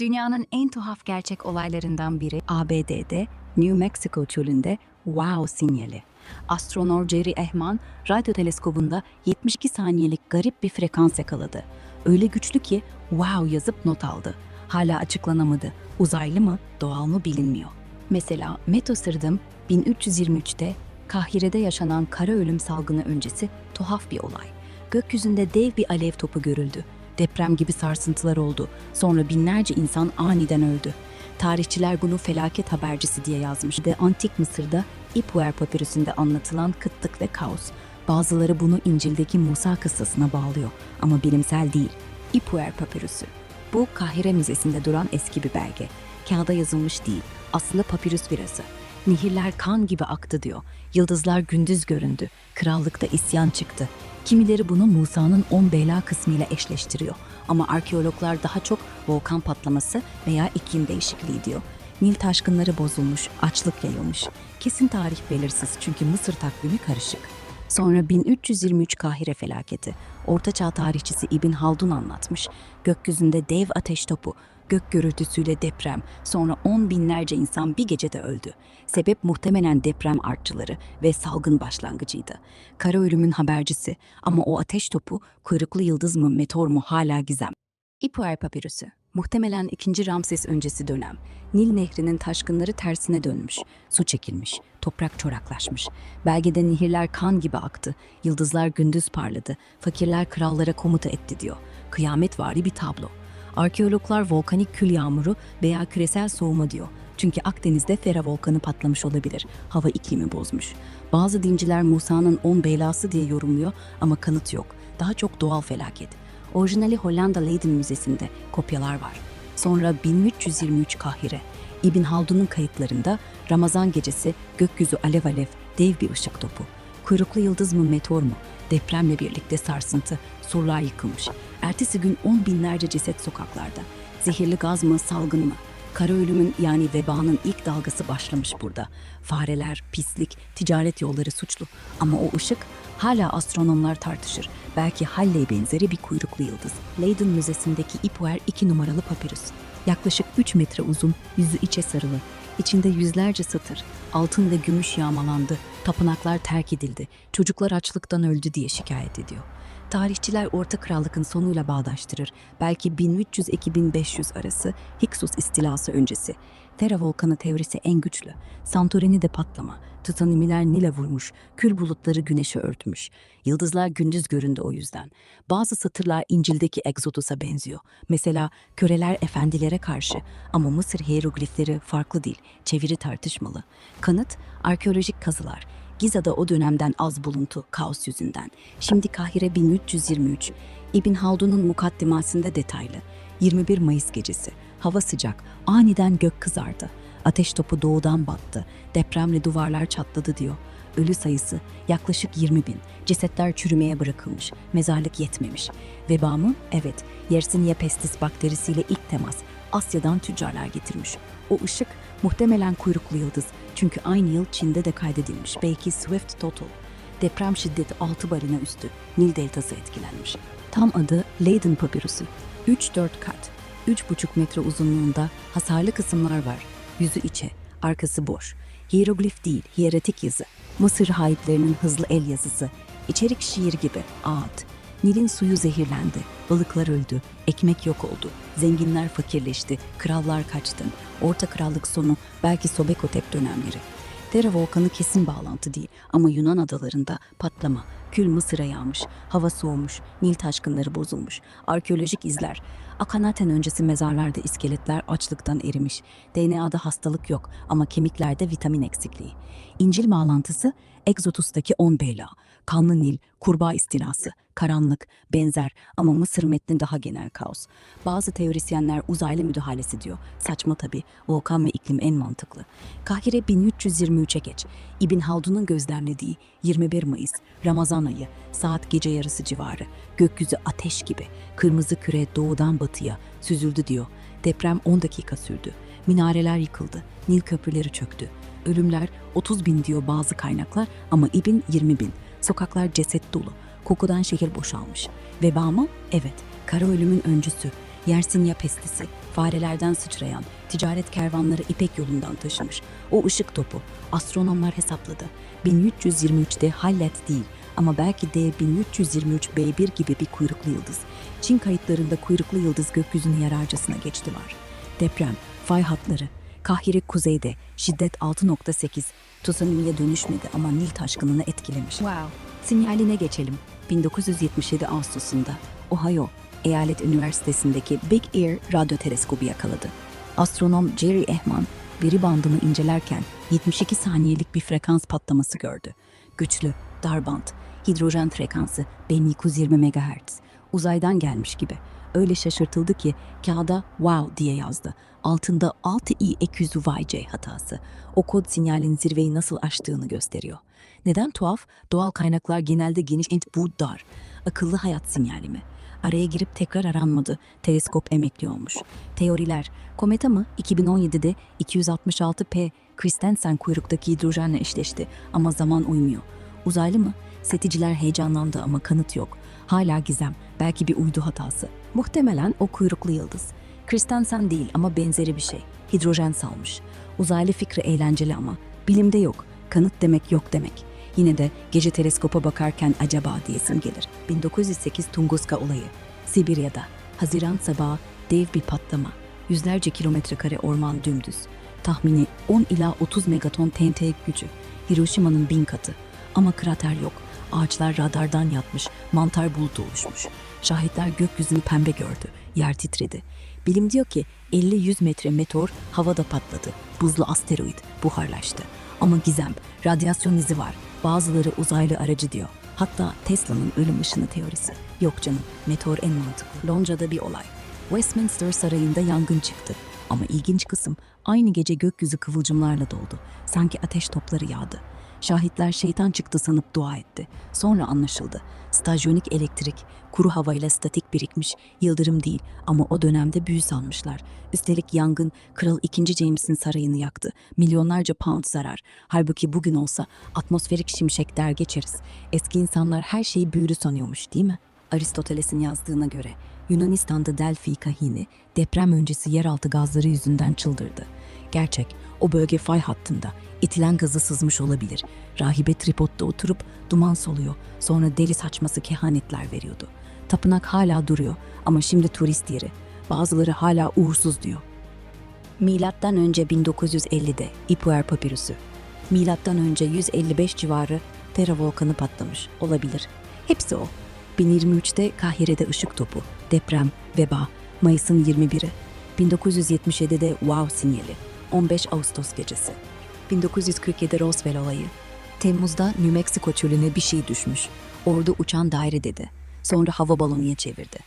Dünyanın en tuhaf gerçek olaylarından biri ABD'de New Mexico çölünde wow sinyali. Astronom Jerry Ehman radyo teleskobunda 72 saniyelik garip bir frekans yakaladı. Öyle güçlü ki wow yazıp not aldı. Hala açıklanamadı. Uzaylı mı, doğal mı bilinmiyor. Mesela Metosırdım 1323'te Kahire'de yaşanan kara ölüm salgını öncesi tuhaf bir olay. Gökyüzünde dev bir alev topu görüldü. Deprem gibi sarsıntılar oldu. Sonra binlerce insan aniden öldü. Tarihçiler bunu felaket habercisi diye yazmış. De Antik Mısır'da İpver papirüsünde anlatılan kıtlık ve kaos. Bazıları bunu İncil'deki Musa kıssasına bağlıyor ama bilimsel değil. İpver papirüsü. Bu Kahire Müzesi'nde duran eski bir belge. Kağıda yazılmış değil, aslında papirüs birası. Nehirler kan gibi aktı diyor. Yıldızlar gündüz göründü. Krallıkta isyan çıktı. Kimileri bunu Musa'nın on bela kısmıyla eşleştiriyor. Ama arkeologlar daha çok volkan patlaması veya iklim değişikliği diyor. Nil taşkınları bozulmuş, açlık yayılmış. Kesin tarih belirsiz çünkü Mısır takvimi karışık. Sonra 1323 Kahire felaketi. Ortaçağ tarihçisi İbn Haldun anlatmış. Gökyüzünde dev ateş topu, gök gürültüsüyle deprem, sonra on binlerce insan bir gecede öldü. Sebep muhtemelen deprem artçıları ve salgın başlangıcıydı. Kara ölümün habercisi ama o ateş topu kuyruklu yıldız mı meteor mu hala gizem. İpuer papirüsü. Muhtemelen 2. Ramses öncesi dönem. Nil nehrinin taşkınları tersine dönmüş. Su çekilmiş. Toprak çoraklaşmış. Belgede nehirler kan gibi aktı. Yıldızlar gündüz parladı. Fakirler krallara komuta etti diyor. Kıyametvari bir tablo. Arkeologlar volkanik kül yağmuru veya küresel soğuma diyor. Çünkü Akdeniz'de Fera volkanı patlamış olabilir. Hava iklimi bozmuş. Bazı dinciler Musa'nın on belası diye yorumluyor ama kanıt yok. Daha çok doğal felaket. Orijinali Hollanda Leiden Müzesi'nde kopyalar var. Sonra 1323 Kahire. İbn Haldun'un kayıtlarında Ramazan gecesi gökyüzü alev alev dev bir ışık topu. Kuyruklu yıldız mı meteor mu? Depremle birlikte sarsıntı, surlar yıkılmış. Ertesi gün on binlerce ceset sokaklarda. Zehirli gaz mı, salgın mı? Kara ölümün yani vebanın ilk dalgası başlamış burada. Fareler, pislik, ticaret yolları suçlu. Ama o ışık hala astronomlar tartışır. Belki Halley benzeri bir kuyruklu yıldız. Leiden Müzesi'ndeki Ipuer 2 numaralı papirüs. Yaklaşık 3 metre uzun, yüzü içe sarılı. İçinde yüzlerce satır. Altın ve gümüş yağmalandı. Tapınaklar terk edildi. Çocuklar açlıktan öldü diye şikayet ediyor. Tarihçiler Orta Krallık'ın sonuyla bağdaştırır. Belki 1300-2500 arası Hiksos istilası öncesi. Thera volkanı teorisi en güçlü. Santorini'de patlama. Titanimiler Nil'e vurmuş. Kül bulutları güneşi örtmüş. Yıldızlar gündüz göründü o yüzden. Bazı satırlar İncil'deki Exodus'a benziyor. Mesela köreler efendilere karşı. Ama Mısır hieroglifleri farklı değil. Çeviri tartışmalı. Kanıt, arkeolojik kazılar. Giza'da o dönemden az buluntu, kaos yüzünden. Şimdi Kahire 1323. İbn Haldun'un mukaddimasında detaylı. 21 Mayıs gecesi. Hava sıcak. Aniden gök kızardı. Ateş topu doğudan battı. Depremle duvarlar çatladı diyor. Ölü sayısı yaklaşık 20 bin. Cesetler çürümeye bırakılmış. Mezarlık yetmemiş. Veba mı? Evet. Yersinia pestis bakterisiyle ilk temas. Asya'dan tüccarlar getirmiş. O ışık muhtemelen kuyruklu yıldız. Çünkü aynı yıl Çin'de de kaydedilmiş. Belki Swift Total. Deprem şiddeti 6 barina üstü. Nil deltası etkilenmiş. Tam adı Leiden papirüsü. 3-4 kat. 3,5 metre uzunluğunda hasarlı kısımlar var. Yüzü içe, arkası boş. Hieroglif değil, hieratik yazı. Mısır rahiplerinin hızlı el yazısı. İçerik şiir gibi, ağıt. Nil'in suyu zehirlendi, balıklar öldü, ekmek yok oldu, zenginler fakirleşti, krallar kaçtı. Orta krallık sonu, belki Sobekotep dönemleri. Thera volkanı kesin bağlantı değil ama Yunan adalarında patlama, kül Mısır'a yağmış, hava soğumuş, Nil taşkınları bozulmuş, arkeolojik izler. Akhenaten öncesi mezarlarda iskeletler açlıktan erimiş. DNA'da hastalık yok ama kemiklerde vitamin eksikliği. İncil bağlantısı Exodus'taki 10 bela, kanlı Nil, kurbağa istilası, karanlık, benzer ama Mısır metni daha genel kaos. Bazı teorisyenler uzaylı müdahalesi diyor. Saçma tabii. Volkan ve iklim en mantıklı. Kahire 1323'e geç. İbn Haldun'un gözlemlediği 21 Mayıs, Ramazan ayı, saat gece yarısı civarı. Gökyüzü ateş gibi. Kırmızı küre doğudan batıya süzüldü diyor. Deprem 10 dakika sürdü. Minareler yıkıldı. Nil köprüleri çöktü. Ölümler 30 bin diyor bazı kaynaklar ama İbn 20 bin. Sokaklar ceset dolu. Kokudan şehir boşalmış. Veba mı? Evet. Kara ölümün öncüsü. Yersinya pestisi, farelerden sıçrayan, ticaret kervanları İpek yolundan taşımış. O ışık topu, astronomlar hesapladı. 1323'te Hallet değil ama belki de 1323 B1 gibi bir kuyruklu yıldız. Çin kayıtlarında kuyruklu yıldız gökyüzünü yararcasına geçti var. Deprem, fay hatları, Kahire kuzeyde şiddet 6.8 tsunami'ye dönüşmedi ama Nil taşkınını etkilemiş. Wow. Sinyaline geçelim. 1977 Ağustos'unda Ohio Eyalet Üniversitesi'ndeki Big Ear radyo teleskobu yakaladı. Astronom Jerry Ehman veri bandını incelerken 72 saniyelik bir frekans patlaması gördü. Güçlü, dar band, hidrojen frekansı 1920 MHz. Uzaydan gelmiş gibi. Öyle şaşırtıldı ki kağıda wow diye yazdı. Altında 6i ek yüzü YJ hatası. O kod sinyalin zirveyi nasıl aştığını gösteriyor. Neden tuhaf? Doğal kaynaklar genelde geniş, bu dar. Akıllı hayat sinyali mi? Araya girip tekrar aranmadı. Teleskop emekli olmuş. Teoriler. Kometa mı? 2017'de 266P Christensen kuyruktaki hidrojenle eşleşti ama zaman uymuyor. Uzaylı mı? Seticiler heyecanlandı ama kanıt yok. Hala gizem. Belki bir uydu hatası. Muhtemelen o kuyruklu yıldız. Christensen değil ama benzeri bir şey. Hidrojen salmış. Uzaylı fikri eğlenceli ama bilimde yok. Kanıt demek yok demek. Yine de gece teleskopa bakarken acaba diyesim gelir. 1908 Tunguska olayı. Sibirya'da. Haziran sabahı dev bir patlama. Yüzlerce kilometre kare orman dümdüz. Tahmini 10 ila 30 megaton TNT gücü. Hiroşima'nın bin katı. Ama krater yok. Ağaçlar radardan yatmış, mantar bulutu oluşmuş. Şahitler gökyüzünü pembe gördü, yer titredi. Bilim diyor ki 50-100 metre meteor havada patladı. Buzlu asteroid buharlaştı. Ama gizem, radyasyon izi var. Bazıları uzaylı aracı diyor. Hatta Tesla'nın ölüm ışını teorisi. Yok canım, meteor en mantıklı. Londra'da bir olay. Westminster Sarayı'nda yangın çıktı. Ama ilginç kısım aynı gece gökyüzü kıvılcımlarla doldu. Sanki ateş topları yağdı. Şahitler şeytan çıktı sanıp dua etti. Sonra anlaşıldı. Stajyonik elektrik, kuru havayla statik birikmiş, yıldırım değil ama o dönemde büyü sanmışlar. Üstelik yangın Kral 2. James'in sarayını yaktı. Milyonlarca pound zarar. Halbuki bugün olsa atmosferik şimşek der geçeriz. Eski insanlar her şeyi büyülü sanıyormuş değil mi? Aristoteles'in yazdığına göre Yunanistan'da Delphi kahini deprem öncesi yeraltı gazları yüzünden çıldırdı. Gerçek, o bölge fay hattında. İtilen gazı sızmış olabilir. Rahibe tripodda oturup duman soluyor. Sonra deli saçması kehanetler veriyordu. Tapınak hala duruyor ama şimdi turist yeri. Bazıları hala uğursuz diyor. Milattan önce 1950'de Ipuer papirüsü. Milattan önce 155 civarı Tera volkanı patlamış olabilir. Hepsi o. 1023'te Kahire'de ışık topu, deprem, veba, Mayıs'ın 21'i. 1977'de Wow sinyali, 15 Ağustos gecesi. 1947 Roswell olayı. Temmuz'da New Mexico çölüne bir şey düşmüş. Ordu uçan daire dedi. Sonra hava balonuya çevirdi.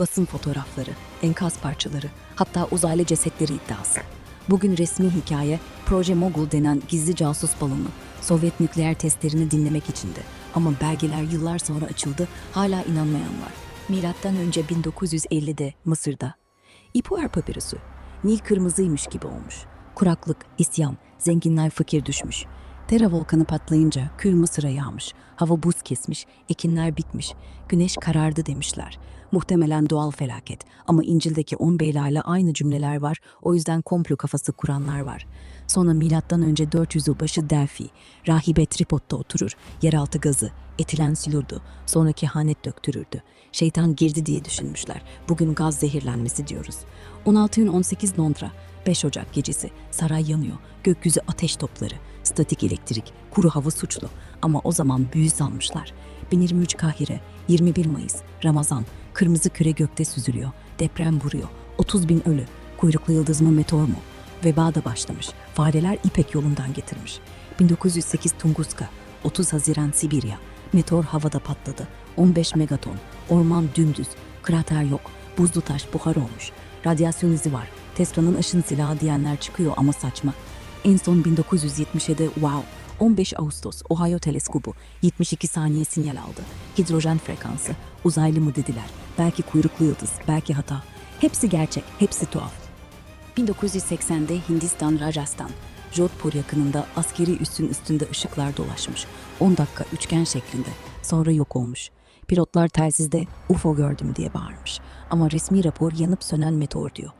Basın fotoğrafları, enkaz parçaları, hatta uzaylı cesetleri iddiası. Bugün resmi hikaye Proje Mogul denen gizli casus balonu. Sovyet nükleer testlerini dinlemek içindi. Ama belgeler yıllar sonra açıldı, hala inanmayan var. Milattan önce 1950'de Mısır'da. İpuer papirüsü. Nil kırmızıymış gibi olmuş. Kuraklık, isyan, zenginler fakir düşmüş. Tera volkanı patlayınca kül Mısır'a yağmış. Hava buz kesmiş, ekinler bitmiş. Güneş karardı demişler. Muhtemelen doğal felaket ama İncil'deki 10 beylerle aynı cümleler var. O yüzden komplo kafası kuranlar var. Sonra milattan önce 400'ü başı Delphi, rahibe tripodda oturur, yeraltı gazı, etilen silurdu, sonra kehanet döktürürdü. Şeytan girdi diye düşünmüşler. Bugün gaz zehirlenmesi diyoruz. 16 gün 18 Londra, 5 Ocak gecesi, saray yanıyor, gökyüzü ateş topları, statik elektrik, kuru hava suçlu. Ama o zaman büyü sanmışlar. 1023 Kahire, 21 Mayıs, Ramazan, kırmızı küre gökte süzülüyor, deprem vuruyor, 30 bin ölü, kuyruklu yıldız mı meteor mu? Veba da başlamış, fareler İpek yolundan getirmiş. 1908 Tunguska, 30 Haziran Sibirya, meteor havada patladı, 15 megaton, orman dümdüz, krater yok, buzlu taş buhar olmuş, radyasyon izi var, Tesla'nın ışın silahı diyenler çıkıyor ama saçma. En son 1977'de wow, 15 Ağustos Ohio teleskobu 72 saniye sinyal aldı. Hidrojen frekansı, uzaylı mı dediler. Belki kuyruklu yıldız, belki hata. Hepsi gerçek, hepsi tuhaf. 1980'de Hindistan Rajasthan, Jodhpur yakınında askeri üssün üstünde ışıklar dolaşmış. 10 dakika üçgen şeklinde, sonra yok olmuş. Pilotlar telsizde UFO gördüm diye bağırmış. Ama resmi rapor yanıp sönen meteor diyor.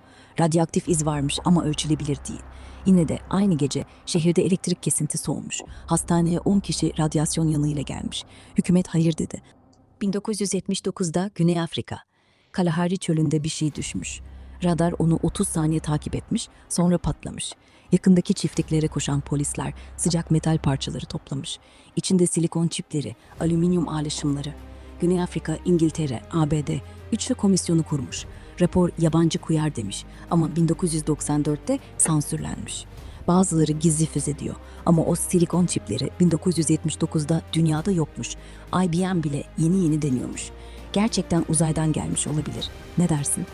Radyoaktif iz varmış ama ölçülebilir değil. Yine de aynı gece şehirde elektrik kesintisi olmuş. Hastaneye 10 kişi radyasyon yanığıyla gelmiş. Hükümet hayır dedi. 1979'da Güney Afrika. Kalahari çölünde bir şey düşmüş. Radar onu 30 saniye takip etmiş, sonra patlamış. Yakındaki çiftliklere koşan polisler sıcak metal parçaları toplamış. İçinde silikon çipleri, alüminyum alaşımları. Güney Afrika, İngiltere, ABD üçlü komisyonu kurmuş. Rapor yabancı kuyar demiş ama 1994'te sansürlenmiş. Bazıları gizli füze diyor ama o silikon çipleri 1979'da dünyada yokmuş. IBM bile yeni yeni deniyormuş. Gerçekten uzaydan gelmiş olabilir. Ne dersin?